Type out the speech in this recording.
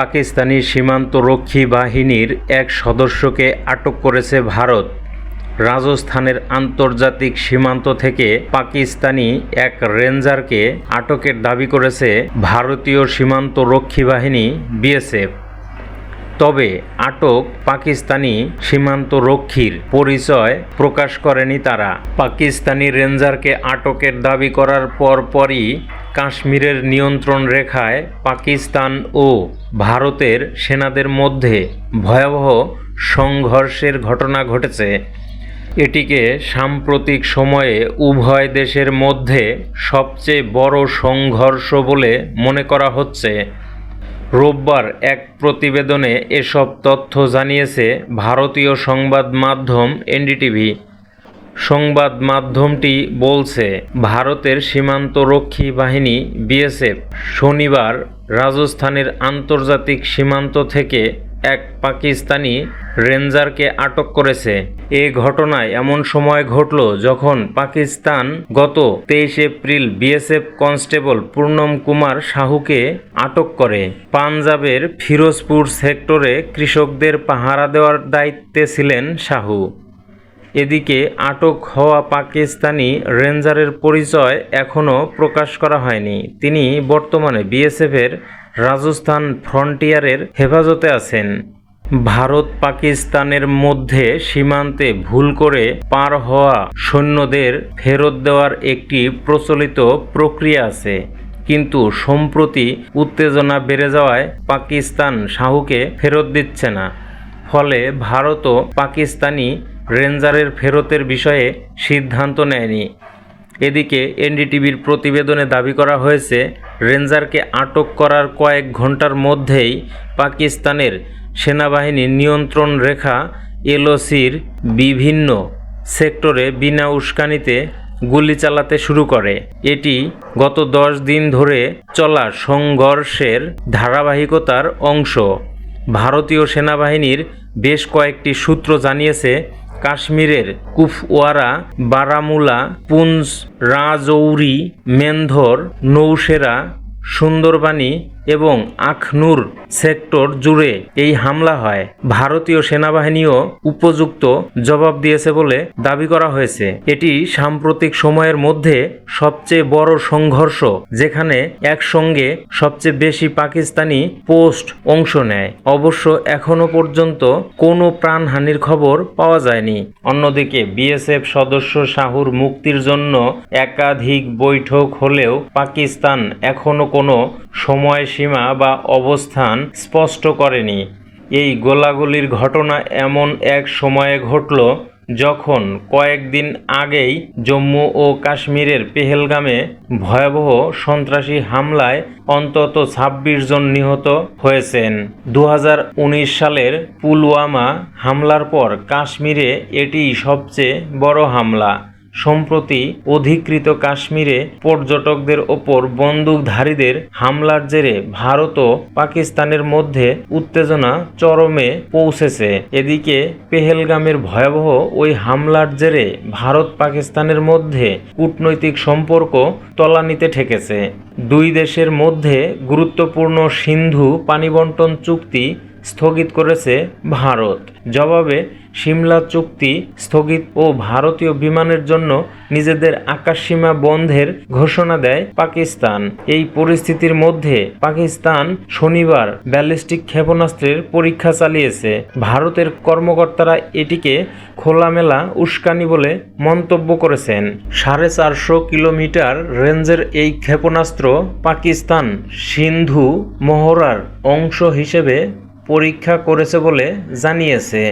পাকিস্তানি সীমান্তরক্ষী বাহিনীর এক সদস্যকে আটক করেছে ভারত। রাজস্থানের আন্তর্জাতিক সীমান্ত থেকে পাকিস্তানি এক রেঞ্জারকে আটকের দাবি করেছে ভারতীয় সীমান্ত রক্ষী বাহিনী বিএসএফ। তবে আটক পাকিস্তানি সীমান্ত রক্ষীর পরিচয় প্রকাশ করেনি তারা। পাকিস্তানি রেঞ্জারকে আটকের দাবি করার পরপরই কাশ্মীরের নিয়ন্ত্রণ রেখায় পাকিস্তান ও ভারতের সেনাদের মধ্যে ভয়াবহ সংঘর্ষের ঘটনা ঘটেছে। এটিকে সাম্প্রতিক সময়ে উভয় দেশের মধ্যে সবচেয়ে বড় সংঘর্ষ বলে মনে করা হচ্ছে। রোববার এক প্রতিবেদনে এসব তথ্য জানিয়েছে ভারতীয় সংবাদ মাধ্যম এনডিটিভি। সংবাদ মাধ্যমটি বলছে, ভারতের সীমান্তরক্ষী বাহিনী বিএসএফ শনিবার রাজস্থানের আন্তর্জাতিক সীমান্ত থেকে এক পাকিস্তানি রেঞ্জারকে আটক করেছে। এ ঘটনায় এমন সময় ঘটল যখন পাকিস্তান গত তেইশ April BSF constable Purnam Kumar সাহুকে আটক করে। পাঞ্জাবের ফিরোজপুর সেক্টরে কৃষকদের পাহারা দেওয়ার দায়িত্বে ছিলেন সাহু এদিকে আটক হওয়া পাকিস্তানি রেঞ্জারের পরিচয় এখনও প্রকাশ করা হয়নি। তিনি বর্তমানে বিএসএফের রাজস্থান ফ্রন্টিয়ারের হেফাজতে আছেন। ভারত পাকিস্তানের মধ্যে সীমান্তে ভুল করে পার হওয়া সৈন্যদের ফেরত দেওয়ার একটি প্রচলিত প্রক্রিয়া আছে। কিন্তু সম্প্রতি উত্তেজনা বেড়ে যাওয়ায় পাকিস্তান শাহুকে ফেরত দিচ্ছে না। ফলে ভারতও পাকিস্তানি রেঞ্জারের ফেরতের বিষয়ে সিদ্ধান্ত নেয়নি। এদিকে এনডিটিভির প্রতিবেদনে দাবি করা হয়েছে, রেঞ্জারকে আটক করার কয়েক ঘণ্টার মধ্যেই পাকিস্তানের সেনাবাহিনীর নিয়ন্ত্রণ রেখা এলওসির বিভিন্ন সেক্টরে বিনা উস্কানিতে গুলি চালাতে শুরু করে। এটি গত দশ দিন ধরে চলা সংঘর্ষের ধারাবাহিকতার অংশ। ভারতীয় সেনাবাহিনীর বেশ কয়েকটি সূত্র জানিয়েছে কাশ্মীরের কুফওয়ারা বারামুলা পুঞ্জ রাজৌরি মেন্ধর নৌশেরা সুন্দরবানি এবং আখনুর সেক্টর জুড়ে এই হামলা হয়। ভারতীয় সেনাবাহিনীও উপযুক্ত জবাব দিয়েছে বলে দাবি করা হয়েছে। এটি সাম্প্রতিক সময়ের মধ্যে সবচেয়ে বড় সংঘর্ষ, যেখানে একসঙ্গে সবচেয়ে বেশি পাকিস্তানি পোস্ট অংশ নেয়। অবশ্য এখনও পর্যন্ত কোনো প্রাণহানির খবর পাওয়া যায়নি। অন্যদিকে বিএসএফ সদস্য শাহুর মুক্তির জন্য একাধিক বৈঠক হলেও পাকিস্তান এখনও কোনো সময়সীমা বা অবস্থান স্পষ্ট করেনি। এই গোলাগুলির ঘটনা এমন এক সময়ে ঘটল যখন কয়েকদিন আগেই জম্মু ও কাশ্মীরের পেহেলগামে ভয়াবহ সন্ত্রাসী হামলায় অন্তত ছাব্বিশ জন নিহত হয়েছেন। দু হাজার উনিশ সালের পুলওয়ামা হামলার পর কাশ্মীরে এটি সবচেয়ে বড় হামলা। সম্প্রতি অধিকৃত কাশ্মীরে পর্যটকদের ওপর বন্দুকধারীদের হামলার জেরে ভারত ও পাকিস্তানের মধ্যে উত্তেজনা চরমে পৌঁছেছে। এদিকে পেহেলগামের ভয়াবহ ওই হামলার জেরে ভারত পাকিস্তানের মধ্যে কূটনৈতিক সম্পর্ক তলানিতে ঠেকেছে। দুই দেশের মধ্যে গুরুত্বপূর্ণ সিন্ধু পানিবন্টন চুক্তি স্থগিত করেছে ভারত। জবাবে, সিমলা চুক্তি স্থগিত ও ভারতীয় বিমানের জন্য নিজেদের আকাশসীমা বন্ধের ঘোষণা দেয় পাকিস্তান। এই পরিস্থিতির মধ্যে পাকিস্তান শনিবার ব্যালিস্টিক ক্ষেপণাস্ত্রের পরীক্ষা চালিয়েছে। ভারতের কর্মকর্তারা এটিকে খোলামেলা উস্কানি বলে মন্তব্য করেছেন। সাড়ে চারশো কিলোমিটার রেঞ্জের এই ক্ষেপণাস্ত্র পাকিস্তান সিন্ধু মহড়ার অংশ হিসেবে পরীক্ষা করেছে বলে জানিয়েছে।